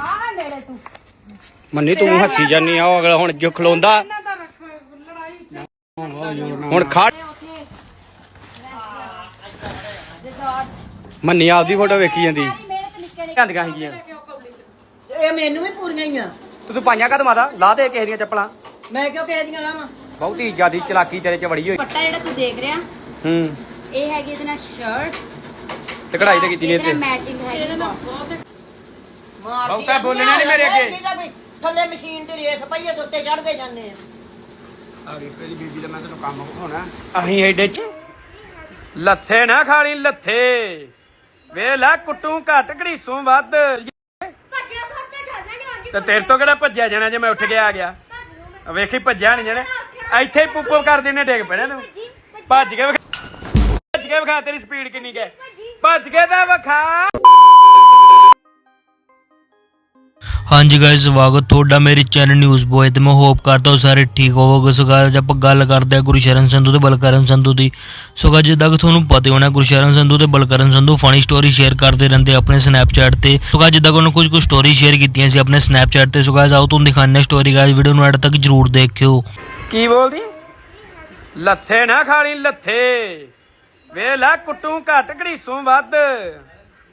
ਆ ਨੇੜੇ ਤੂੰ ਮੰਨੀ ਤੂੰ ਹੱਸੀ ਜਾਨੀ ਆ ਉਹ ਅਗਲਾ ਹੁਣ ਜੋ ਖਲੋਂਦਾ। ਹੁਣ ਖੜ ਮੰਨੀ ਆਪਦੀ ਫੋਟੋ ਵੇਖੀ ਜਾਂਦੀ। ਜਾਂਦੀਆਂ ਹੈਗੀਆਂ ਇਹ ਮੈਨੂੰ ਵੀ ਪੂਰੀਆਂ ਹੀ ਆ। ਤੇ ਤੂੰ ਪਾਈਆਂ ਕਦ ਮਾਦਾ ਲਾ ਦੇ ਕਿਸੇ ਦੀਆਂ ਚੱਪਲਾਂ। ਮੈਂ ਕਿਉਂ ਕਹਿ ਦੀਆਂ ਲਾਵਾਂ? ਬਹੁਤੀ ਜਿਆਦੀ ਚਲਾਕੀ ਤੇਰੇ ਚ ਵੜੀ ਹੋਈ। ਪੱਟਾ ਜਿਹੜਾ ਤੂੰ ਦੇਖ ਰਿਹਾ ਹੂੰ। ਇਹ ਹੈਗੀ ਇਹਦੇ ਨਾਲ ਸ਼ਰਟ ਤੇ ਕਢਾਈ ਤੇ ਕੀਤੀ ਨੇ ਇਹਦੇ ਮੈਚਿੰਗ ਬਹੁਤਾ। ਬੋਲਣਾ ਨੀ ਮੇਰੇ ਅੱਗੇ। ਥੱਲੇ ਮਸ਼ੀਨ ਤੇ ਰੇਸ ਪਈਏ ਉੱਤੇ ਚੜਦੇ ਜਾਂਦੇ ਆ। ਆ ਵੇਖ ਤੇਰੀ ਬੀਬੀ ਦਾ ਮੈਂ ਤੈਨੂੰ ਕੰਮ ਹੋਣਾ ਅਹੀਂ ਐਡੇ ਚ ਲੱਥੇ ਨਾ ਖਾਣੀ ਲੱਥੇ। ਵੇ ਲੈ ਕੁੱਟੂ ਘੱਟ ਘੜੀਸੂ ਵੱਧ। ਭੱਜਿਆ ਨਹੀਂ ਤੇ ਤੇਰੇ ਤੋਂ ਕਿਹੜਾ ਭੱਜਿਆ ਜਾਣਾ ਜੇ ਮੈਂ ਉੱਠ ਕੇ ਆ ਗਿਆ? ਵੇਖੀ ਭੱਜਿਆ ਨਹੀਂ ਜਾਣਾ। ਇੱਥੇ ਹੀ ਪੁੱਪੋ ਕਰ ਦੇਣੇ ਡੇਗ ਪੈਣਾ ਤੂੰ। ਭੱਜ ਕੇ ਵਿਖਾ। ਕੇ ਵਿਖਾ ਤੇਰੀ ਸਪੀਡ ਕਿੰਨੀ ਕੁ ਹੈ। ਭੱਜ ਕੇ ਤਾਂ ਵਿਖਾ। ਹਾਂਜੀ ਗਾਇਸ ਸਵਾਗਤ ਤੁਹਾਡਾ ਮੇਰੇ ਚੈਨਲ ਨਿਊਜ਼ ਬੋਏ ਤੇ। ਮੈਂ ਹੋਪ ਕਰਦਾ ਹਾਂ ਸਾਰੇ ਠੀਕ ਹੋਵੋਗੇ। ਸੋ guys, ਆਪਾਂ ਗੱਲ ਕਰਦੇ ਹਾਂ ਗੁਰਸ਼ਰਨ ਸੰਧੂ ਤੇ ਬਲਕਰਨ ਸੰਧੂ ਦੀ ਸੋ guys, ਜਿੱਦਾਂ ਕਿ ਤੁਹਾਨੂੰ ਪਤਾ ਹੋਣਾ ਗੁਰਸ਼ਰਨ ਸੰਧੂ ਤੇ Balkaran Sandhu funny story share ਕਰਦੇ ਰਹਿੰਦੇ ਆਪਣੇ ਸਨੈਪਚੈਟ ਤੇ। ਸੋ guys, ਜਿੱਦਾਂ ਕਿ ਉਹਨਾਂ ਕੁਝ ਕੁ ਸਟੋਰੀ ਸ਼ੇਅਰ ਕੀਤੀਆਂ ਸੀ ਆਪਣੇ ਸਨੈਪਚੈਟ ਤੇ। ਸੋ guys, ਆਓ ਤੁਹਾਨੂੰ ਦਿਖਾਉਂਦੇ ਸਟੋਰੀ ਗਾਇਸ ਵੀਡੀਓ ਨੂੰ ਐਡ ਤੱਕ ਜਰੂਰ ਦੇਖਿਓ। ਕੀ ਬੋਲਦੀ? ਲੱਥੇ ਨਾ ਖਾਣੀ ਲੱਥੇ। ਵੇ ਲੈ ਕੁੱਟੂ ਘੱਟ ਘੜੀਸੂ ਵੱਧ।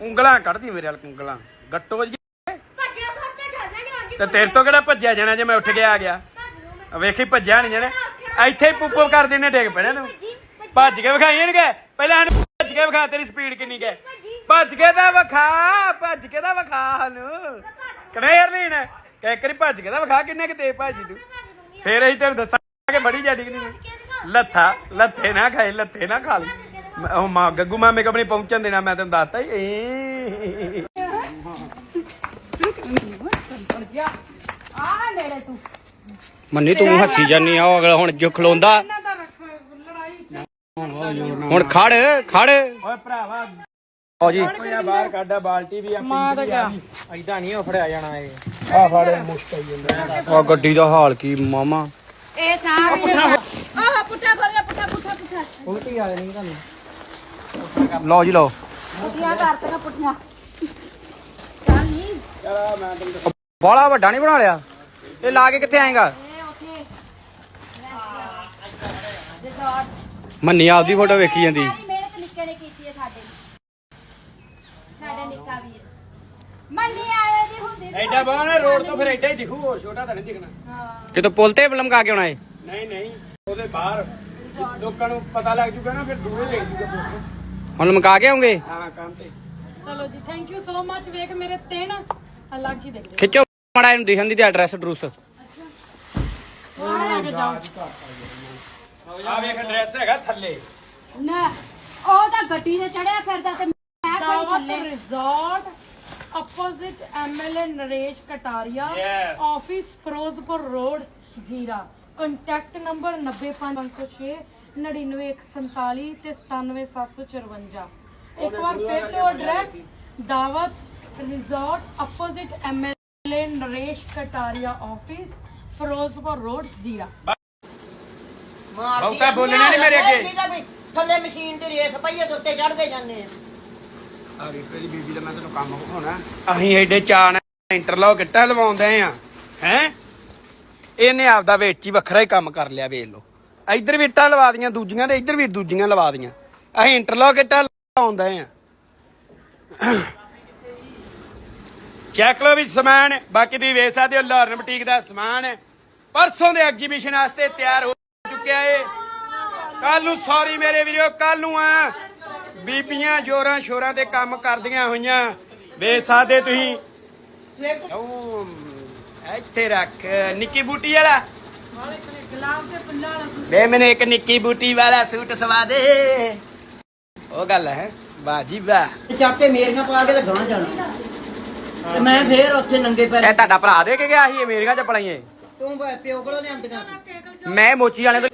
ਉਂਗਲਾਂ ਕੱਢਦੀ ਮੇਰੇ ਵਾਲ ਉਂਗਲਾਂ। ਗੱਟੋ ਜੀ। ਭੱਜਿਆ ਥੋੜਾ ਚੱਲਣਾ ਨਹੀਂ ਆਂਦੀ ਤੇ ਤੇਰੇ ਤੋਂ ਕਿਹੜਾ ਭੱਜਿਆ ਜਾਣਾ ਜੇ ਮੈਂ ਉੱਠ ਕੇ ਆ ਗਿਆ? ਵੇਖੀ ਭੱਜਿਆ ਨਹੀਂ ਜਾਣਾ। ਇੱਥੇ ਹੀ ਪੁੱਪੋ ਕਰ ਦੇਣੇ ਡੇਗ ਪੈਣਾ ਤੂੰ। ਭੱਜ ਕੇ ਵਿਖਾਈ ਗਏ ਪਹਿਲਾਂ ਭੱਜ ਕੇ ਵਿਖਾ ਤੇਰੀ ਸਪੀਡ ਕਿੰਨੀ ਕੁ ਹੈ। ਭੱਜ ਕੇ ਤਾਂ ਵਿਖਾ ਭੱਜ ਕੇ ਤਾਂ ਵਿਖਾ ਸਾਨੂੰ। ਕਨੇ ਯਾਰ ਨਹੀਂ ਨਾ ਕਹਿ ਕਰੀ ਭੱਜ ਕੇ ਤਾਂ ਵਿਖਾ ਕਿੰਨੇ ਕਿ ਤੇ। ਭੱਜੀ ਤੂੰ ਫੇਰ ਅਸੀਂ ਤੈਨੂੰ ਦੱਸਾਂਗੇ ਬੜੀ ਜਾਡੀ ਕਿ ਨਹੀਂ ਲੱਥਾ ਲੱਥੇ ਨਾ ਖਾਏ ਲੱਥੇ ਨਾ ਖਾ ਲਈ। ਉਹ ਮਾਂ ਗੱਗੂ ਮਾਮੇ ਕੋ ਨਹੀਂ ਪਹੁੰਚਣ ਦੇਣਾ ਮੈਂ ਤੈਨੂੰ ਦੱਸਤਾ ਹੀ। ਏ ਆ ਨੇੜੇ ਤੂੰ ਮੰਨੀ ਤੂੰ ਹੱਸੀ ਜਾਨੀ ਆ ਉਹ ਅਗਲਾ ਹੁਣ ਜੋ ਖਲੋਂਦਾ। ਹੁਣ ਖੜ ਖੜ। ਓਏ ਭਰਾਵਾ ਆਓ ਜੀ। ਬਾਹਰ ਕੱਢਾ ਬਾਲਟੀ ਵੀ ਆ ਮਾਂ ਤਾਂ ਕਿਆ ਐਦਾਂ ਨਹੀਂ ਫੜਿਆ ਜਾਣਾ ਇਹ। ਆ ਫੜ ਮੁਸ਼ਕਲ ਜਾਂਦਾ। ਆ ਗੱਡੀ ਦਾ ਹਾਲ ਕੀ ਮਾਮਾ? ਇਹ ਸਾਰੀ ਆਹ ਪੁੱਠਾ ਕਰ ਲੈ ਪੁੱਠਾ ਪੁੱਠਾ ਪੁੱਠਾ। ਉਲਟੀ ਆ ਨਹੀਂ ਤੁਹਾਨੂੰ ਲਓ ਜੀ ਲਓ। ਪੁੱਠੀਆਂ ਕਰਤੀਆਂ ਪੁੱਠੀਆਂ। ਚੱਲ ਨਹੀਂ ਬਾਲਾ ਵੱਡਾ ਨਹੀਂ ਬਣਾ ਲਿਆ। ਇਹ ਲਾ ਕੇ ਕਿੱਥੇ ਆਏਗਾ? ਇਹ ਉੱਥੇ ਰਿਜ਼ੋਰਟ ਮੰਨੀ ਆਪਦੀ ਫੋਟੋ ਵੇਖੀ ਜਾਂਦੀ। ਸਾਰੀ ਮਿਹਨਤ ਨਿੱਕੇ ਨੇ ਕੀਤੀ ਹੈ ਸਾਡੇ ਸਾਡੇ ਨਿੱਕਾ ਵੀਰ ਮੰਡੀ ਆਏ ਦੀ ਹੁੰਦੀ ਸੀ ਐਡਾ ਬਾਹਰ ਰੋਡ ਤੋਂ ਫਿਰ ਐਡਾ ਹੀ ਦਿਖੂ ਹੋਰ ਛੋਟਾ ਤਾਂ ਨਹੀਂ ਦਿਖਣਾ। ਕਿਤੋਂ ਪੁਲ ਤੇ ਲਮਕਾ ਕੇ ਆਉਣਾ ਏ? ਨਹੀਂ ਨਹੀਂ। ਉਹਦੇ ਬਾਹਰ ਲੋਕਾਂ ਨੂੰ ਪਤਾ ਲੱਗ ਜੂਗਾ ਨਾ ਫਿਰ ਦੂਰੇ ਲੈ ਜੂਗਾ ਹੁਣ ਲਮਕਾ ਕੇ ਆਉਂਗੇ? ਹਾਂ ਕੰਮ ਤੇ। ਚਲੋ ਜੀ ਥੈਂਕ ਯੂ ਸੋ ਮੱਚ ਵੇਖ ਮੇਰੇ ਤਿੰਨ ਅਲੱਗ ਹੀ ਦਿਖਦੇ। ਖਿੱਚੋ ਮਾੜਾ ਇਹਨੂੰ ਦਿਖਣ ਦੀ ਤੇ ਐਡਰੈਸ ਡਰੂਸ ਆ ਵੇਖ ਐਡਰੈਸ ਹੈਗਾ ਥੱਲੇ। ਨਾ ਉਹ ਤਾਂ ਗੱਡੀ ਤੇ ਚੜਿਆ ਫਿਰਦਾ ਤੇ ਮੈਂ ਖੜੀ ਦਾਵਤ ਥੱਲੇ। Resort opposite MLA Naresh Kataria Yes. Office Ferozepur road Zira. Contact number 90506 99147 ਤੇ 97754 ਇੱਕ ਵਾਰ ਫਿਰ ਤੋਂ address Dawat resort opposite MLA Naresh Kataria office Ferozepur road Zira. ਮਾਰਦੀ ਬਹੁਤਾ ਆ। ਬੋਲਣਾ ਨੀ ਮੇਰੇ ਅੱਗੇ। ਇਹਦਾ ਵੀ ਥੱਲੇ ਮਸ਼ੀਨ ਤੇ ਰੇਸ ਪਈਏ ਦੇ ਉੱਤੇ ਚੜਦੇ ਜਾਂਦੇ ਆ। ਆ ਵੇਖ ਤੇਰੀ ਬੀਬੀ ਦਾ ਮੈਂ ਤੈਨੂੰ ਕੰਮ ਹੋਣਾ ਅਸੀਂ ਐਡੇ ਚਾਣ ਇੰਟਰਲੌਕ ਕਿੱਟਾਂ ਲਵਾਉਂਦੇ ਆ ਹੈ? ਇਹਨੇ ਆਪਦਾ ਵਿੱਚ ਹੀ ਵੱਖਰਾ ਹੀ ਕੰਮ ਕਰ ਲਿਆ ਵੇਖ ਲਓ। ਇੱਧਰ ਵੀ ਇੱਟਾਂ ਲਵਾ ਦੀਆਂ ਦੂਜੀਆਂ ਤੇ ਇੱਧਰ ਵੀ ਦੂਜੀਆਂ ਲਵਾ ਦੀਆਂ। ਅਸੀਂ ਇੰਟਰਲੌਕ ਇੱਟਾਂ ਲਵਾਉਂਦੇ ਆ ਚੈੱਕ ਲਓ ਵੀ ਸਮਾਨ ਬਾਕੀ ਤੁਸੀਂ ਵੇਖ ਸਕਦੇ ਹੋ ਲਾਹੌਰ ਬੁਟੀਕ ਦਾ ਸਮਾਨ। ਪਰਸੋਂ ਦੇ ਐਗਜੀਬਿਸ਼ਨ ਵਾਸਤੇ ਤਿਆਰ ਹੋ ਚੁੱਕਿਆ ਏ। ਕੱਲ ਨੂੰ ਸੌਰੀ ਮੇਰੇ ਵੀਰੋ ਕੱਲ ਨੂੰ ਆ। ਬੀਬੀਆਂ ਜੋਰਾਂ ਸ਼ੋਰਾਂ ਤੇ ਕੰਮ ਕਰਦੀਆਂ ਹੋਈਆਂ। ਵੇਖ ਸਕਦੇ ਤੁਸੀਂ। ਉਹ ਇੱਥੇ ਰੱਖ ਨਿੱਕੀ ਬੂਟੀ ਵਾਲਾ। ਵੇ ਮੈਨੂੰ ਇੱਕ ਨਿੱਕੀ ਬੂਟੀ ਵਾਲਾ ਸੂਟ ਸਵਾ ਦੇ। ਉਹ ਗੱਲ ਹੈ ਬਾਜੀ ਵਾਹ। ਤੇ ਚੱਕ ਕੇ ਮੇਰੀਆਂ ਪਾ ਕੇ ਤੇ ਗਾਂ ਜਾਣਾ। ਤੇ ਮੈਂ ਫੇਰ ਉੱਥੇ ਨੰਗੇ ਪੈਰ ਇਹ ਤੁਹਾਡਾ ਭਰਾ ਦੇ ਕੇ ਗਿਆ ਸੀ ਇਹ ਮੇਰੀਆਂ ਚੱਪਲਾਂ ਹੀ ਇਹ। ਤੂੰ ਬ- ਪਿਓ ਕੋਲੋਂ ਲਿਆਂਦੀਆਂ ਮੈਂ ਮੋਚੀ ਵਾਲੇ ਤੋਂ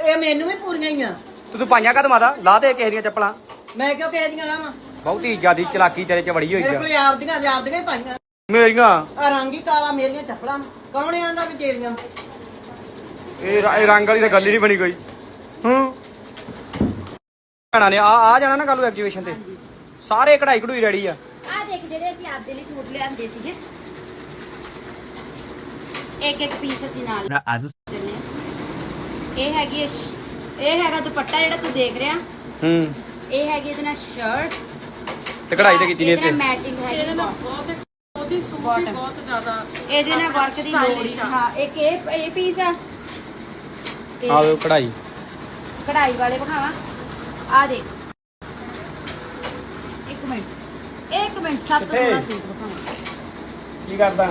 ਇਹ ਮੈਨੂੰ ਵੀ ਪੂਰੀਆਂ ਹੀ ਆ। ਤੇ ਤੂੰ ਪਾਈਆਂ ਕਦ ਮਾਦਾ ਲਾ ਦੇ ਕਿਸੇ ਦੀਆਂ ਚੱਪਲਾਂ। ਮੈਂ ਕਿਉਂ ਕਹਿ ਦੀਆਂ ਲਾਵਾਂ? ਬਹੁਤੀ ਜਿਆਦੀ ਚਲਾਕੀ ਤੇਰੇ ਚ ਵੜੀ ਹੋਈ ਮੇਰੇ ਆ ਕੋਲ ਆਪਦੀਆਂ ਆਪਦੀਆਂ ਹੀ ਪਾਈਆਂ। ਮੇਰੀਆਂ? ਆ ਰੰਗ ਹੀ ਕਾਲਾ ਮੇਰੀਆਂ ਚੱਪਲਾਂ। ਕੌਣ ਆਂਦਾ ਵੀ ਤੇਰੀਆਂ? ਇਹ ਰ- ਇਹ ਰੰਗ ਵਾਲੀ ਤਾਂ ਗੱਲ ਹੀ ਨਹੀਂ ਬਣੀ ਕੋਈ। ਹੂੰ। ਭੈਣਾਂ ਨੇ ਆ ਆ ਜਾਣਾ ਨਾ ਕੱਲ ਐਗਜੀਬਿਸ਼ਨ ਤੇ। ਸਾਰੇ ਕਢਾਈ ਕਢੂਈ ਰੈਡੀ ਆ। ਆ ਦੇਖ ਜਿਹੜੇ ਅਸੀਂ ਆਪਦੇ ਲਈ ਸੂਟ ਲਿਆਂਦੇ ਸੀਗੇ। ਇੱਕ ਇੱਕ ਪੀਸ ਅਸੀਂ ਨਾਲ ਦਿੰਦੇ ਹਾਂ। ਇਹ ਹੈਗੀ ਹੈ ਸ਼- ਇਹ ਹੈਗਾ ਦੁਪੱਟਾ ਜਿਹੜਾ ਤੂੰ ਦੇਖ ਰਿਹਾ। ਹੂੰ। ਇਹ ਹੈਗੀ ਇਹਦੇ ਨਾਲ ਸ਼ਰਟ ਤੇ ਕਢਾਈ ਤੇ ਕੀਤੀ ਨੇ ਇਹਦੇ ਤੇ ਨਾਲ ਮੈਚਿੰਗ ਇਹਦੇ ਹੈਗੀ ਨਾਲ ਬਹੁਤ। ਉਹਦੀ ਸੂਟ ਹੀ ਬਹੁਤ ਜ਼ਿਆਦਾ ਇਹਦੇ ਨਾਲ ਵਰਕ ਦੀ ਲੋੜ। ਹਾਂ ਇੱਕ ਇਹ ਇਹ ਪੀਸ ਆ। ਤੇ ਆ ਵੇ ਕਢਾਈ। ਕਢਾਈ ਵਾਲੇ ਵਿਖਾਵਾਂ ਆ ਦੇਖ। ਇੱਕ ਮਿੰਟ। ਇੱਕ ਮਿੰਟ ਸਭ ਤੋਂ ਕਿੱਥੇ? ਥੋੜਾ ਸੂਟ ਵਿਖਾਵਾਂ ਕੀ ਕਰਦਾ?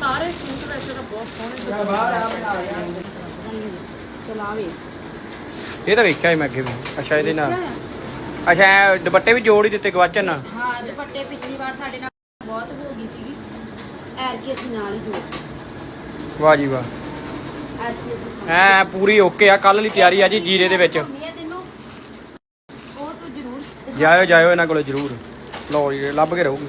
ਸਾਰੇ ਸੂਟ ਵੈਸੇ ਤਾਂ ਬਹੁਤ ਸੋਹਣੇ ਚਲਾਵੇ ਇਹ ਤਾਂ ਵੇਖਿਆ ਸੀ ਮੈਂ ਅੱਗੇ ਵੀ। ਅੱਛਾ ਇਹਦੇ ਨਾਲ। ਅੱਛਾ ਐਂ ਦੁਪੱਟੇ ਵੀ ਜੋੜ ਹੀ ਦਿੱਤੇ ਗਵਾਚਨ ਨਾਲ। ਹਾਂ ਦੁਪੱਟੇ ਪਿਛਲੀ ਵਾਰ ਸਾਡੇ ਨਾਲ ਬਹੁਤ ਹੋ ਗਈ ਸੀਗੀ। ਐਰ ਕੀ ਅਸੀਂ ਨਾਲ ਹੀ ਜੋੜ ਵਾਹ ਜੀ ਵਾਹ। ਐ ਪੂਰੀ ਓਕੇ ਆ ਕੱਲ ਲਈ ਤਿਆਰੀ ਆ ਜੀ ਜੀਰੇ ਦੇ ਵਿੱਚ। ਜਾਇਓ ਜਾਇਓ ਇਹਨਾਂ ਕੋਲੇ ਜ਼ਰੂਰ। ਲਓ ਜੀ ਲੱਭ ਕੇ ਰਹੂਗੀ।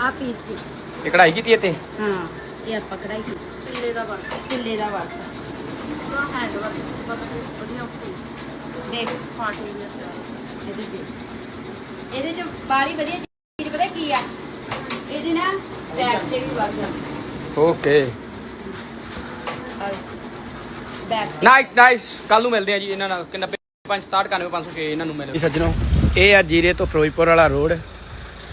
ਆ ਪੀਸ ਦੀ। ਇਹ ਕਢਾਈ ਕੀਤੀ ਇੱਥੇ? ਹਾਂ ਇਹ ਆਪਾਂ ਕਢਾਈ ਕੀਤੀ। ਕਿੱਲੇ ਦਾ ਵਰਕ ਕਿੱਲੇ ਦਾ ਵਰਕ ਹੈਂਡ ਵਰਕ ਵਧੀਆ ਓਕੇ ਦੇਖ। ਪਾਰਟੀ ਇਹਦੇ ਚ। ਇਹਦੇ ਚ ਬਾਲੀ ਵਧੀਆ ਚੀਜ਼ ਪਤਾ ਕੀ ਆ? ਇਹਦੇ ਨਾਲ ਬੈਕ ਤੇ ਵੀ work okay back nice nice ਕੱਲ ਨੂੰ ਮਿਲਦੇ ਆ ਜੀ ਇਹਨਾਂ ਨਾਲ। ਕਿ 90 567 91 506 ਇਹਨਾਂ ਨੂੰ ਮਿਲੋ ਜੀ ਸੱਜਣੋ ਇਹ ਆ ਜੀਰੇ ਤੋਂ ਫਿਰੋਜ਼ਪੁਰ ਵਾਲਾ ਰੋਡ।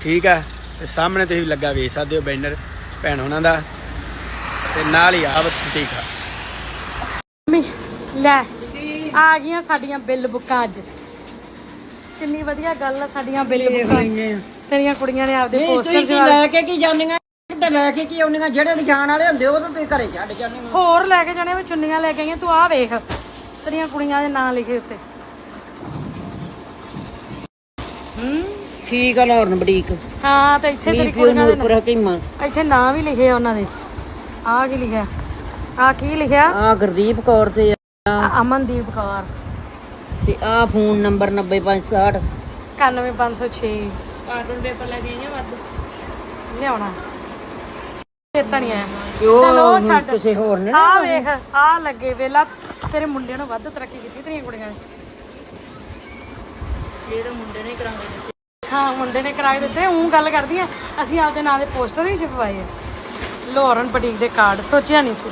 ਠੀਕ ਆ? ਤੇ ਸਾਹਮਣੇ ਤੁਸੀਂ ਲੱਗਾ ਵੇਖ ਸਕਦੇ ਹੋ ਬੈਨਰ ਭੈਣ ਉਹਨਾਂ ਦਾ। ਤੇ ਨਾਲ ਹੀ ਆ ਬੁਟੀਕ ਆ। ਮੰਮੀ ਲੈ ਆ ਗਈਆਂ ਸਾਡੀਆਂ ਬਿੱਲ ਬੁੱਕਾਂ ਅੱਜ। ਕਿੰਨੀ ਵਧੀਆ ਗੱਲ ਆ ਸਾਡੀਆਂ ਬਿੱਲ ਬੁੱਕਾਂ। ਤੇਰੀਆਂ ਕੁੜੀਆਂ ਨੇ ਆਪਦੇ ਪੋਸਟਰ ਲੈ ਕੇ ਕੀ ਜਾਂਦੀਆਂ? ਕਿੱਦਾਂ ਲੈ ਕੇ ਕੀ ਆਉਂਦੀਆਂ? ਜਿਹੜੇ ਨੂੰ ਜਾਣ ਵਾਲੇ ਹੁੰਦੇ ਉਹ ਤਾਂ ਤੁਸੀਂ ਘਰੇ ਛੱਡ ਜਾਂਦੀਆਂ ਹੋਰ ਲੈ ਕੇ ਜਾਣੇ ਵੀ ਚੁੰਨੀਆਂ ਲੈ ਕੇ ਆਈਆਂ ਤੂੰ ਆ ਵੇਖ ਤੇਰੀਆਂ ਕੁੜੀਆਂ ਦੇ ਨਾਂ ਲਿਖੇ ਉੱਤੇ। ਠੀਕ ਆ ਲਾਹੌਰਨ ਬੜੀਕ ਹਾਂ ਤੇ ਇੱਥੇ ਤੇਰੀ ਕੁੜੀਆਂ ਦੇ ਨਾਂ- ਇੱਥੇ ਨਾਂ ਵੀ ਲਿਖੇ ਆ ਉਹਨਾਂ ਦੇ। ਆ ਕੀ ਲਿਖਿਆ? ਆ ਕੀ ਲਿਖਿਆ? ਆ ਗੁਰਦੀਪ ਕੌਰ ਤੇ ਆ। ਅਮਨਦੀਪ ਕੌਰ। ਤੇ ਆ ਫੋਨ ਨੰਬਰ 90560 91506 ਕਾਰਟੂਨ ਪੇਪਰ ਲੈ ਕੇ ਆਈਆਂ ਵੱਧ। ਲਿਆਉਣਾ। ਚੇਤਾ ਨਹੀਂ ਆਇਆ ਜੋ ਚਲੋ ਹੁਣ ਛੱਡ। ਕਿਸੇ ਹੋਰ ਨੇ ਆ ਵੇਖ ਆ ਲੱਗੇ ਵੇਲਾ। ਤੇਰੇ ਮੁੰਡੇ ਨੂੰ ਵੱਧ ਤਰੱਕੀ ਕੀਤੀ ਤੇਰੀਆਂ ਕੁੜੀਆਂ ਨੇ। ਜਿਹੜੇ ਮੁੰਡੇ ਨੇ ਕਰਾਂਗੇ ਹਾਂ ਮੁੰਡੇ ਨੇ ਕਰਾਏ ਦਿੱਤੇ ਉਹ ਗੱਲ ਕਰਦੀ ਆ। ਅਸੀਂ ਆਪਦੇ ਨਾਂ ਦੇ ਪੋਸਟਰ ਵੀ ਛਪਵਾਏ ਆ। ਲੋਰਨ ਬਟੀਕ ਦੇ ਕਾਰਡ ਸੋਚਿਆ ਨਹੀਂ ਸੀ।